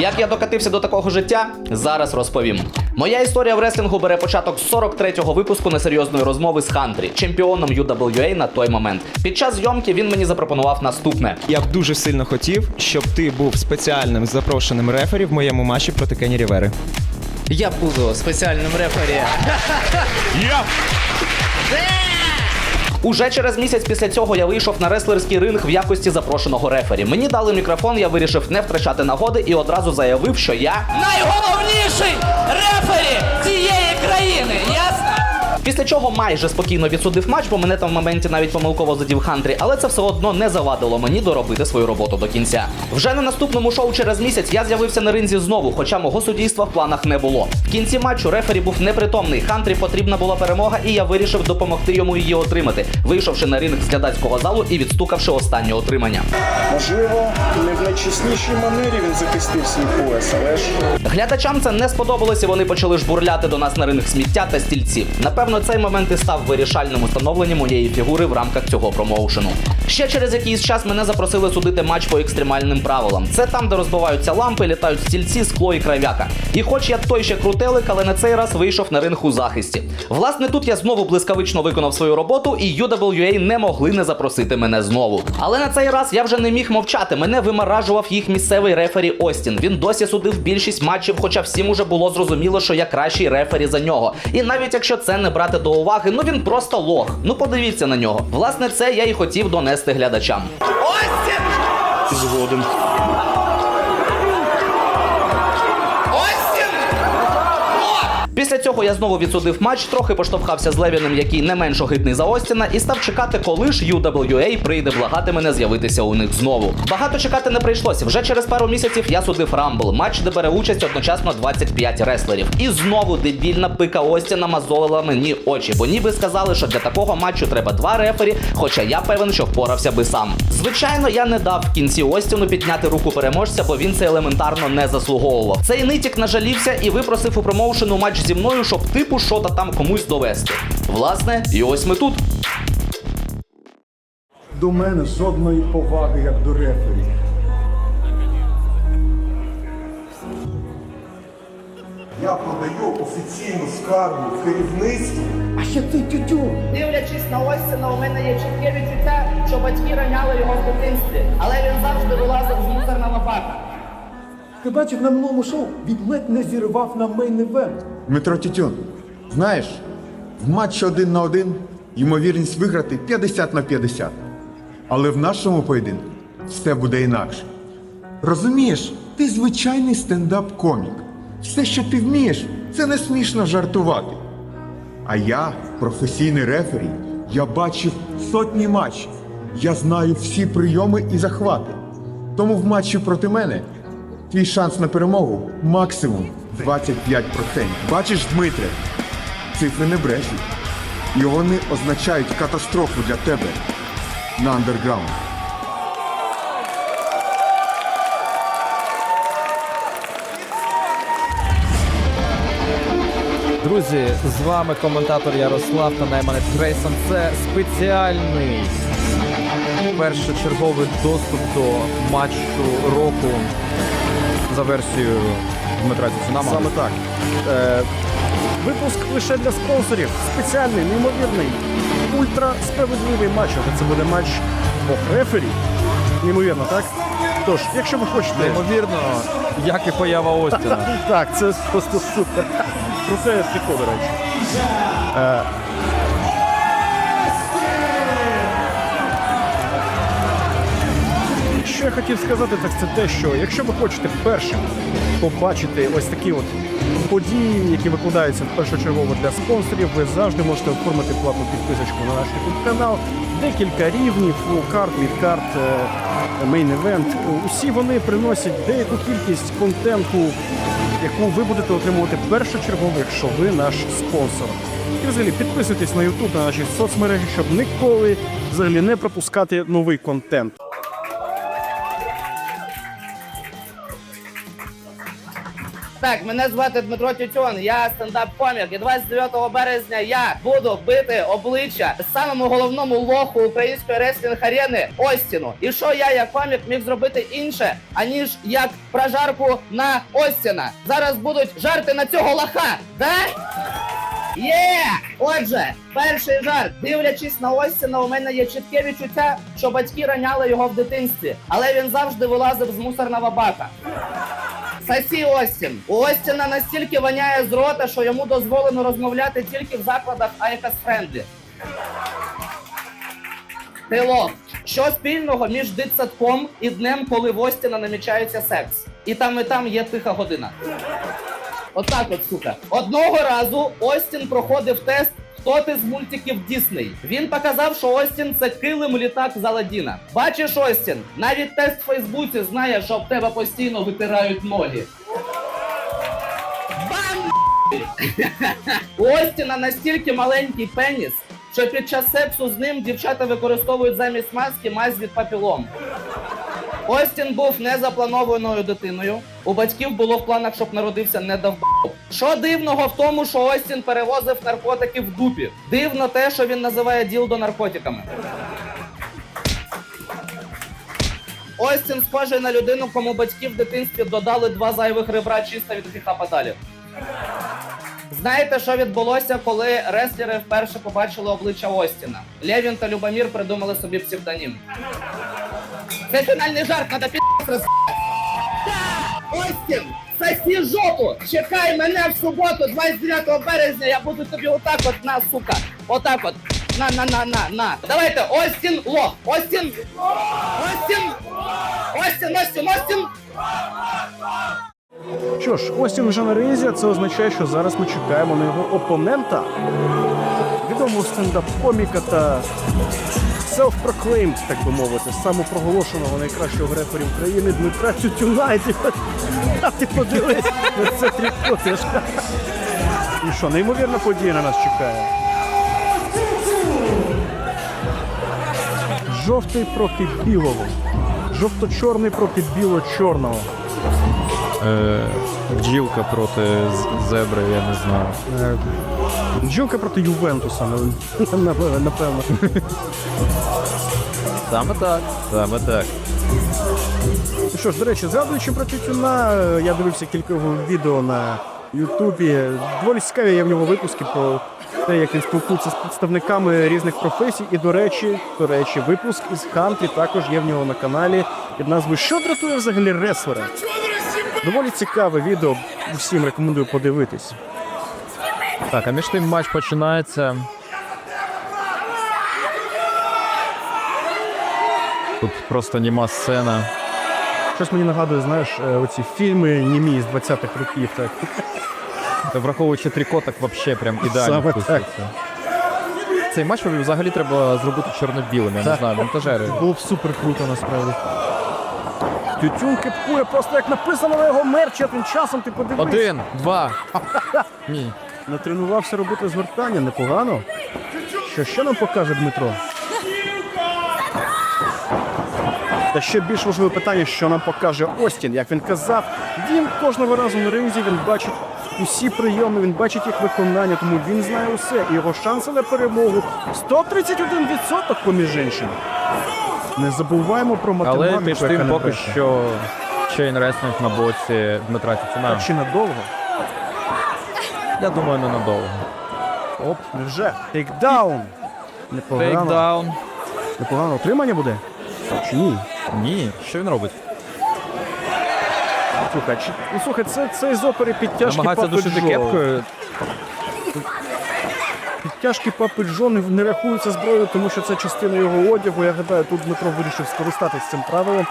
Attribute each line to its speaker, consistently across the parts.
Speaker 1: Як я докатився до такого життя, зараз розповім. Моя історія в реслінгу бере початок 43-го випуску несерйозної розмови з Хантрі, чемпіоном UWA на той момент. Під час зйомки він мені запропонував наступне.
Speaker 2: Я б дуже сильно хотів, щоб ти був спеціальним запрошеним рефері в моєму матчі проти Кені Рівери.
Speaker 3: Я буду спеціальним рефері.
Speaker 1: Уже через місяць після цього я вийшов на реслерський ринг в якості запрошеного рефері. Мені дали мікрофон, я вирішив не втрачати нагоди і одразу заявив, що я
Speaker 4: найголовніший рефері цієї країни.
Speaker 1: Після чого майже спокійно відсудив матч, бо мене там в моменті навіть помилково задів Хантрі, але це все одно не завадило мені доробити свою роботу до кінця. Вже на наступному шоу через місяць я з'явився на ринзі знову, хоча мого суддійства в планах не було. В кінці матчу рефері був непритомний. Хантрі потрібна була перемога, і я вирішив допомогти йому її отримати, вийшовши на ринг з глядацького залу і відстукавши останнє отримання.
Speaker 5: Можливо, не в найчеснішій манері він захистив свій пояс, але ж
Speaker 1: Глядачам це не сподобалось, і вони почали жбурляти до нас на ринг сміття та стільці. Напевно, цей момент і став вирішальним у становленні моєї фігури в рамках цього промоушену. Ще через якийсь час мене запросили судити матч по екстремальним правилам. Це там, де розбиваються лампи, літають стільці, скло і крав'яка. І хоч я той ще крутелик, але на цей раз вийшов на ринг у захисті. Власне, тут я знову блискавично виконав свою роботу, і UWA не могли не запросити мене знову. Але на цей раз я вже не міг мовчати. Мене вимаражував їх місцевий рефері Остін. Він досі судив більшість матчів, хоча всім уже було зрозуміло, що я кращий рефері за нього. І навіть якщо це не брати до уваги, ну він просто лох. Ну подивіться на нього. Власне, це я і хотів донести глядачам.
Speaker 4: Ось!
Speaker 5: згоден.
Speaker 1: Після цього я знову відсудив матч, трохи поштовхався з Левіним, який не менш огидний за Остіна, і став чекати, коли ж UWA прийде благати мене з'явитися у них знову. Багато чекати не прийшлося. Вже через пару місяців я судив Рамбл, матч, де бере участь одночасно 25 реслерів. І знову дебільна пика Остіна мазолила мені очі, бо ніби сказали, що для такого матчу треба два рефері, хоча я певен, що впорався би сам. Звичайно, я не дав в кінці Остіну підняти руку переможця, бо він це елементарно не заслуговував. Цей нитік нажалівся і випросив у промоушену матч зі мною, щоб типу що-то там комусь довести. Власне, і ось ми тут.
Speaker 6: До мене жодної поваги, як до рефері. Я подаю офіційну скаргу в керівництві. А ще цей тютюн.
Speaker 7: Дивлячись на Остіна, у мене є чітке відчуття, що батьки раняли його в дитинстві, але він завжди вилазив з мусорна лопата.
Speaker 6: Ти бачив на минулому шоу? Він ледь не зірвав на мейн-івент.
Speaker 8: Дмитро Тютюн, знаєш, в матчі один на один ймовірність виграти 50 на 50. Але в нашому поєдинку все буде інакше. Розумієш, ти звичайний стендап-комік. Все, що ти вмієш, це не смішно жартувати. А я, професійний рефері, я бачив сотні матчів. Я знаю всі прийоми і захвати. Тому в матчі проти мене твій шанс на перемогу максимум 25%. Бачиш, Дмитре, цифри не брешуть. І вони означають катастрофу для тебе на андерграунд.
Speaker 3: Друзі, з вами коментатор Ярослав та найманець Грейсон. Це спеціальний першочерговий доступ до матчу року за версією Дмитра Цуцунама.
Speaker 6: Саме так. Е, випуск лише для спонсорів. Спеціальний, неймовірний, ультрасправедливий матч. Але це буде матч двох рефері. Неймовірно, так? Тож, якщо ви хочете.
Speaker 3: Неймовірно, як і поява Остіна.
Speaker 6: Так, це просто супер. Про це я до речі. Що я хотів сказати, так це те, що якщо ви хочете першим побачити ось такі от події, які викладаються першочергово для спонсорів, ви завжди можете оформити платну підписочку на наш YouTube канал. Декілька рівнів, карт, мідкарт, мейн-евент. Усі вони приносять деяку кількість контенту, яку ви будете отримувати першочергово, якщо ви наш спонсор. І взагалі підписуйтесь на YouTube, на наші соцмережі, щоб ніколи взагалі не пропускати новий контент.
Speaker 1: Так, мене звати Дмитро Тютюн, я стендап-комік. І 29 березня я буду бити обличчя самому головному лоху української реслінг арени Остіну. І що я, як комік, міг зробити інше, аніж як прожарку на Остіна. Зараз будуть жарти на цього лоха, да? Є! Отже, перший жарт. Дивлячись на Остіна, у мене є чітке відчуття, що батьки раняли його в дитинстві, але він завжди вилазив з мусорного бака. Сасі Остін. У Остіна настільки воняє з рота, що йому дозволено розмовляти тільки в закладах Айкас Френдлі. Тейло, що спільного між дитсадком і днем, коли в Остіна намічається секс? І там, і там є тиха година. Отак от, сука. Одного разу Остін проходив тест. Хто ти з мультиків Дісней? Він показав, що Остін це килим літак з Аладдіна. Бачиш, Остін, навіть тест в Фейсбуці знає, що об тебе постійно витирають ноги. У Остіна настільки маленький пеніс, що під час сексу з ним дівчата використовують замість маски мазь від папілом. Остін був незапланованою дитиною. У батьків було в планах, щоб народився не довбав. Що дивного в тому, що Остін перевозив наркотики в дупі. Дивно те, що він називає ділдо наркотиками. Остін схожий на людину, кому батьки в дитинстві додали два зайвих ребра чисто від гріха подалі. Знаєте, що відбулося, коли реслери вперше побачили обличчя Остіна? Левін та Любомір придумали собі псевдонім. Це фінальний жарт, надо пі***. Остін, сосі жопу! Чекай мене в суботу, 29 березня, я буду тобі отак от на, сука. Отак от. На, на, на, на, на. Давайте, Остін, лох. Остін. Остін. Остін, Остін, Остін.
Speaker 6: Що ж, Остін вже на ринзі, а це означає, що зараз ми чекаємо на його опонента, відомого стендап-коміка та self-proclaimed, так би мовити, самопроголошеного найкращого репера України Дмитра Тютюна. А ти подивись, це трікотиш. І що, неймовірна подія на нас чекає. Жовтий проти білого. Жовто-чорний проти біло-чорного.
Speaker 3: Е, бджілка проти зебри, я не знаю.
Speaker 6: Е, Бджілка проти Ювентуса, напевно.
Speaker 3: Саме так. Саме так.
Speaker 6: Ну Що ж, до речі, згадуючи про Тютюна, е, я дивився кілька його відео на Ютубі. Доволі цікаві є в нього випуски про те, як він спілкується з представниками різних професій. І, до речі, до речі, випуск із кантрі також є в нього на каналі під назвою Що дратує взагалі реслера? Доволі цікаве відео. Всім рекомендую подивитись.
Speaker 3: Так, а між тим матч починається. Тут просто німа сцена.
Speaker 6: Щось мені нагадує, знаєш, е, оці фільми німі з 20-х років. Так.
Speaker 3: Та Враховуючи трикоток, вообще прям ідеально
Speaker 6: Саме
Speaker 3: вписується. Цей матч взагалі треба зробити чорно-білим, я не знаю, монтажери.
Speaker 6: Було б супер круто насправді. Тютюн кипкує просто як написано на його мерчі, а тим часом ти подивись.
Speaker 3: Один, два. Ні.
Speaker 6: Натренувався робити звертання непогано. Що ще нам покаже Дмитро? Та ще більш важливе питання, що нам покаже Остін. Як він казав, він кожного разу на ринзі він бачить усі прийоми, він бачить їх виконання, тому він знає усе. І його шанси на перемогу 131% поміж іншим. Не забуваємо про математику.
Speaker 3: Але між тим поки що чейн реслінг на боці Дмитра
Speaker 6: Так чи надовго?
Speaker 3: Я думаю, ненадовго.
Speaker 6: Оп, невже? Тейкдаун. Непогано.
Speaker 3: Тейкдаун.
Speaker 6: Непогано отримання буде? Чи ні?
Speaker 3: Що він робить?
Speaker 6: Слухай, чи... ну, слухай, це, це з опери підтяжки
Speaker 3: Намагається
Speaker 6: Папи
Speaker 3: душити
Speaker 6: Джо.
Speaker 3: кепкою.
Speaker 6: Підтяжки Папи Джо не- не рахуються зброєю, тому що це частина його одягу. Я гадаю, тут Дмитро вирішив скористатись цим правилом.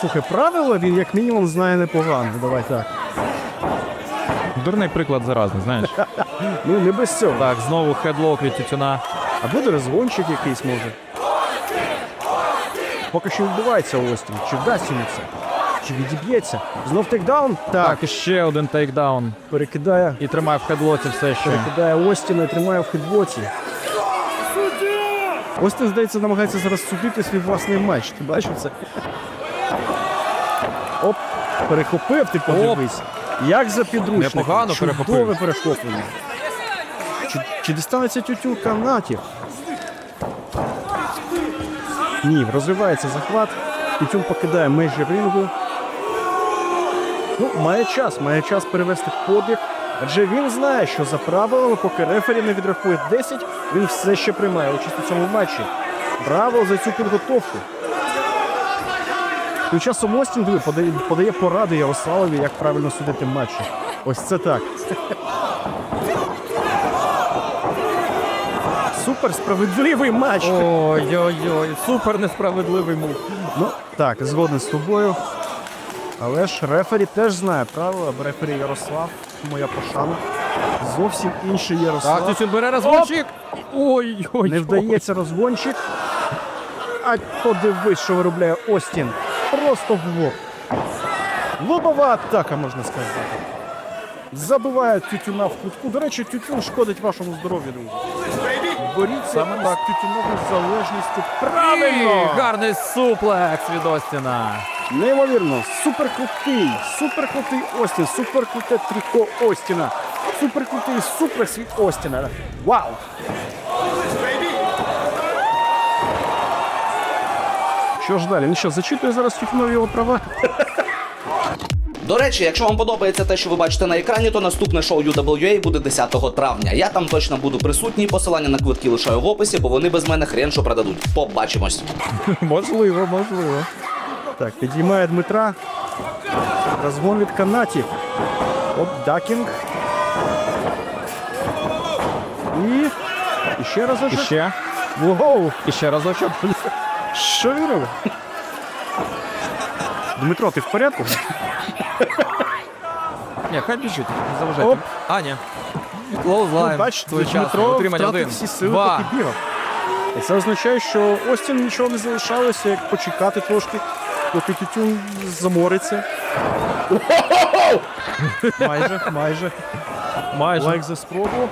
Speaker 6: Слухай, правило він як мінімум знає непогано. Давай так.
Speaker 3: Дурний приклад заразний, знаєш.
Speaker 6: Ну не без цього.
Speaker 3: Так, знову хедлок від Тютюна.
Speaker 6: А буде розгончик якийсь може. Поки що відбувається Остін. Чи вдасться йому це? Чи відіб'ється? Знов тейкдаун? Так.
Speaker 3: Так, і ще один тейкдаун.
Speaker 6: Перекидає.
Speaker 3: І тримає в хедлоці все ще.
Speaker 6: Перекидає Остіна і тримає в хедботі. Остін, здається, намагається зараз судити свій власний матч. Ти бачив це? Оп, перехопив, ти подивись. Як за підручником.
Speaker 3: Непогано
Speaker 6: Чудове перехоплення. Чи, чи дістанеться тютю канатів? Ні, розвивається захват. Тютюн покидає межі рингу. Ну, має час, має час перевести подих. Адже він знає, що за правилами, поки рефері не відрахує 10, він все ще приймає участь у цьому матчі. Браво за цю підготовку. Тим часом Остін подає поради Ярославові, як правильно судити матчі. Ось це так. Супер справедливий матч.
Speaker 3: Ой-ой-ой, супер несправедливий мув.
Speaker 6: Ну так, згоден з тобою. Але ж рефері теж знає правила, рефері Ярослав, моя пошана. Зовсім інший Ярослав.
Speaker 3: Так, Тютюн бере розгончик. Ой-ой-ой.
Speaker 6: Не вдається розгончик. А подивись, що виробляє Остін. Просто в лоб. Лобова атака, можна сказати. Забиває тютюна в кутку. До речі, тютюн шкодить вашому здоров'ю, друзі. Боріться
Speaker 3: Саме так.
Speaker 6: тютюновою залежністю.
Speaker 3: І гарний суплекс від Остіна.
Speaker 6: Неймовірно, суперкрутий, суперкрутий Остін, суперкруте тріко Остіна, суперкрутий суплекс від Остіна. Вау! Що ж далі? Він що, зачитує зараз тютюнові його права?
Speaker 1: До речі, якщо вам подобається те, що ви бачите на екрані, то наступне шоу UWA буде 10 травня. Я там точно буду присутній. Посилання на квитки лишаю в описі, бо вони без мене хрен що продадуть. Побачимось.
Speaker 3: Можливо, можливо.
Speaker 6: Так, підіймає Дмитра. Розгон від канатів. Оп, дакінг. І. І ще разочок.
Speaker 3: І ще.
Speaker 6: Воу!
Speaker 3: І ще разочок.
Speaker 6: Що він робить? Дмитро, ти в порядку?
Speaker 3: Ні, хай біжить, не заважайте.
Speaker 6: Оп.
Speaker 3: А, ні. Клоузлайн.
Speaker 6: Ну, бач,
Speaker 3: своєчасно.
Speaker 6: Дмитро
Speaker 3: Утримання
Speaker 6: втратив
Speaker 3: один.
Speaker 6: всі сили,
Speaker 3: Два.
Speaker 6: поки бігав. І це означає, що Остін нічого не залишалося, як почекати трошки, поки тютюн замориться. майже, майже.
Speaker 3: Майже.
Speaker 6: Лайк за спробу.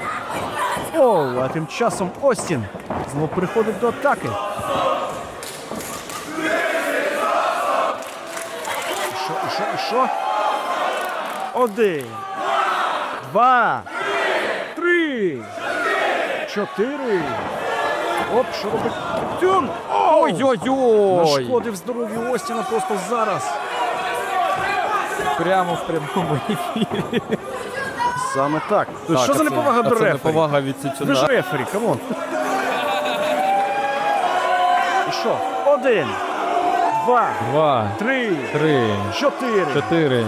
Speaker 6: О, а тим часом Остін знову переходить до атаки. І що, і що, і що? Один. Два. Три. Чотири. Оп, що робить Тюн?
Speaker 3: Ой-ой-ой.
Speaker 6: Нашкодив здоров'ю Остіна просто зараз.
Speaker 3: Прямо в прямому ефірі.
Speaker 6: Саме так.
Speaker 3: Так,
Speaker 6: що за неповага до рефері?
Speaker 3: неповага від
Speaker 6: Ви ж рефері, камон. І що? Один, два,
Speaker 3: Два,
Speaker 6: три,
Speaker 3: три,
Speaker 6: чотири.
Speaker 3: чотири.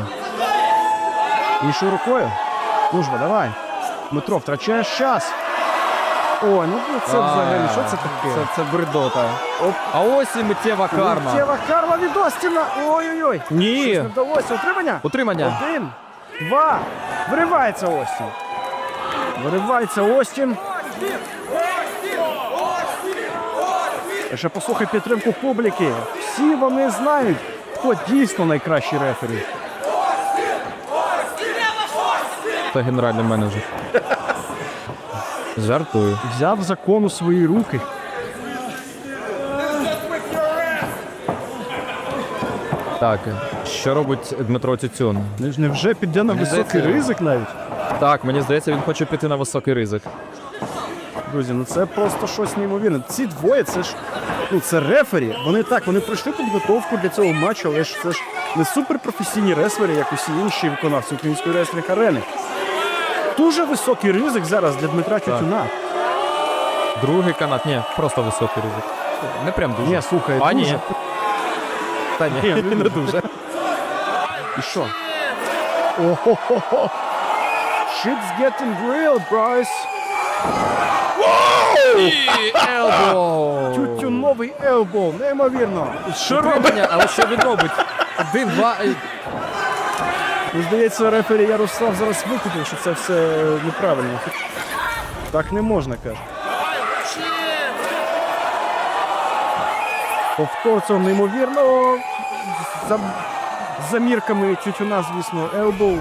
Speaker 6: Іншою рукою. Служба, давай. Дмитро, втрачаєш час. Ой, ну це взагалі, що це таке?
Speaker 3: Це, це бредота. А ось і миттєва карма.
Speaker 6: Миттєва карма від Остіна. Ой-ой-ой.
Speaker 3: Ні.
Speaker 6: Щось не вдалося. Утримання?
Speaker 3: Утримання.
Speaker 6: Один, два. Виривається Остін. Виривається Остін. Ще послухай підтримку публіки. Всі вони знають, хто дійсно найкращий рефері.
Speaker 3: Це генеральний менеджер. Жартую.
Speaker 6: Взяв закон у свої руки.
Speaker 3: Так, що робить Дмитро Тютюн?
Speaker 6: Не- Невже піде на високий
Speaker 3: здається-
Speaker 6: ризик навіть?
Speaker 3: Так, мені здається, він хоче піти на високий ризик.
Speaker 6: Друзі, ну це просто щось неймовірне. Ці двоє, це ж ну це рефері. Вони так, вони пройшли підготовку для цього матчу, але ж це ж не суперпрофесійні рестлери, як усі інші виконавці української реслінг арени. Дуже високий ризик зараз для Дмитра Тютюна.
Speaker 3: Другий канат, ні, просто високий ризик. Не прям дуже.
Speaker 6: Ні, слухай,
Speaker 3: а,
Speaker 6: дуже.
Speaker 3: ні. Та ні,
Speaker 6: Ні,
Speaker 3: не дуже.
Speaker 6: І що? О-хо-хо-хо. Shit's getting real, Bryce.
Speaker 3: Елбоу.
Speaker 6: Тютюновий елбоу, неймовірно. Що робить?
Speaker 3: Але що він робить? Один, два. і-
Speaker 6: Ну, здається, рефері Ярослав зараз викупив, що це все неправильно. Так не можна, каже. Повтор цього неймовірно. За, за мірками тютюна, звісно, елбоу.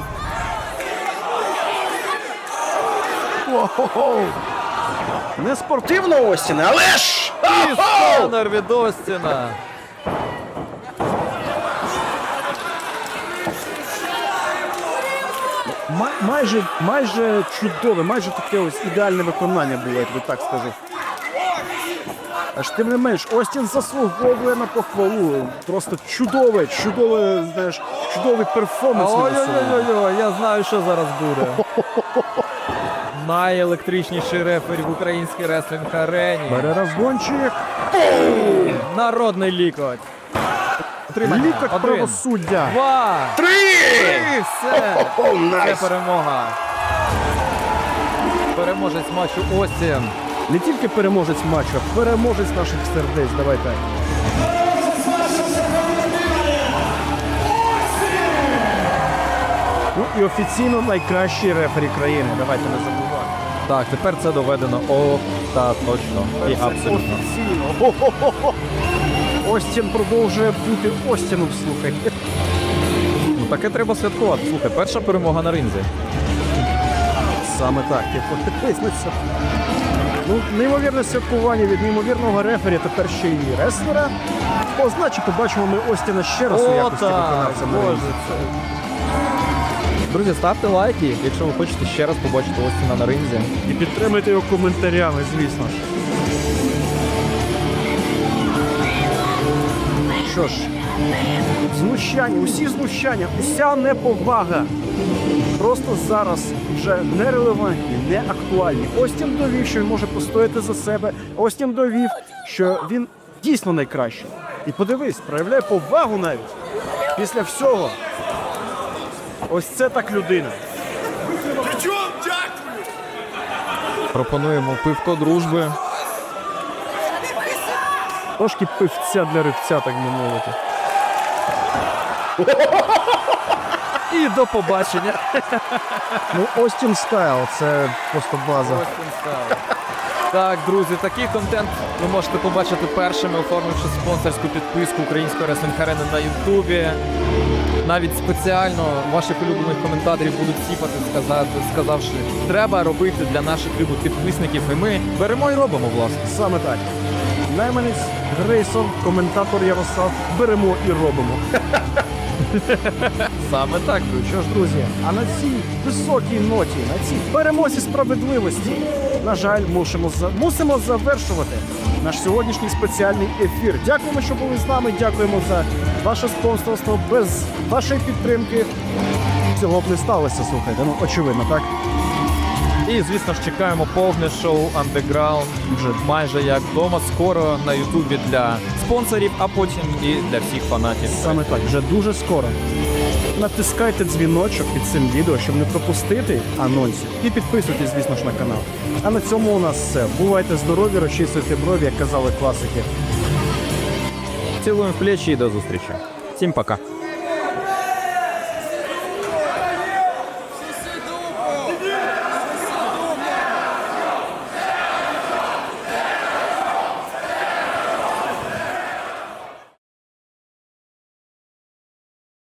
Speaker 6: Не спортивно Остіне, але ж!
Speaker 3: І Стонер від Остіна.
Speaker 6: Май- майже, майже чудове, майже таке ось ідеальне виконання було, я тобі так скажу. Аж тим не менш, Остін заслуговує на похвалу. Просто чудове, чудове, знаєш, чудовий перформанс.
Speaker 3: Ой-ой-ой, я знаю, що зараз буде. Найелектричніший рефері в українській реслінг арені.
Speaker 6: Бере розгончик.
Speaker 3: Народний лікоть. Отримання.
Speaker 6: Лікоть
Speaker 3: Один,
Speaker 6: правосуддя.
Speaker 3: Два. Три! Все. Це перемога. Переможець матчу Остін.
Speaker 6: Не тільки переможець матчу, а переможець наших сердець. Давай так. Ну і офіційно найкращий рефері країни. Давайте не забувати.
Speaker 3: Так, тепер це доведено остаточно і абсолютно.
Speaker 6: Остін продовжує бути Остіном, слухай.
Speaker 3: Ну таке треба святкувати. Слухай, перша перемога на ринзі.
Speaker 6: Саме так, ти подивись на це. Ну, неймовірне святкування від неймовірного рефері, тепер ще й реслера. О, значить, побачимо ми Остіна ще раз у якості виконавця. на ринзі.
Speaker 3: Друзі, ставте лайки, якщо ви хочете ще раз побачити Остіна на ринзі.
Speaker 6: І підтримуйте його коментарями, звісно ж. Що ж, знущання, усі знущання, уся неповага. Просто зараз вже нерелевантні, не актуальні. Остін довів, що він може постояти за себе. Остін довів, що він дійсно найкращий. І подивись, проявляє повагу навіть після всього. Ось це так людина.
Speaker 3: Пропонуємо пивко дружби.
Speaker 6: Трошки пивця для ривця, так би мовити.
Speaker 3: І до побачення.
Speaker 6: Ну, Остін Стайл, це просто база.
Speaker 3: Так, друзі, такий контент ви можете побачити першими, оформивши спонсорську підписку української реслінг арени на Ютубі. Навіть спеціально ваших улюблених коментаторів будуть сіпати, сказати, сказавши, треба робити для наших любих підписників. І ми беремо і робимо, власне.
Speaker 6: Саме так. Найманець Грейсон, коментатор Ярослав, беремо і робимо.
Speaker 3: Саме так, ну
Speaker 6: Що ж, друзі, а на цій високій ноті, на цій перемозі справедливості, на жаль, мусимо, за- мусимо завершувати наш сьогоднішній спеціальний ефір. Дякуємо, що були з нами. Дякуємо за ваше спонсорство. Без вашої підтримки цього б не сталося. Слухайте, ну очевидно, так?
Speaker 3: І, звісно ж, чекаємо повне шоу Underground вже майже як вдома. Скоро на Ютубі для спонсорів, а потім і для всіх фанатів.
Speaker 6: Саме так, вже дуже скоро. Натискайте дзвіночок під цим відео, щоб не пропустити анонсів. І підписуйтесь, звісно ж, на канал. А на цьому у нас все. Бувайте здорові, розчісуйте брові, як казали класики.
Speaker 3: Цілуємо в плечі і до зустрічі. Всім пока.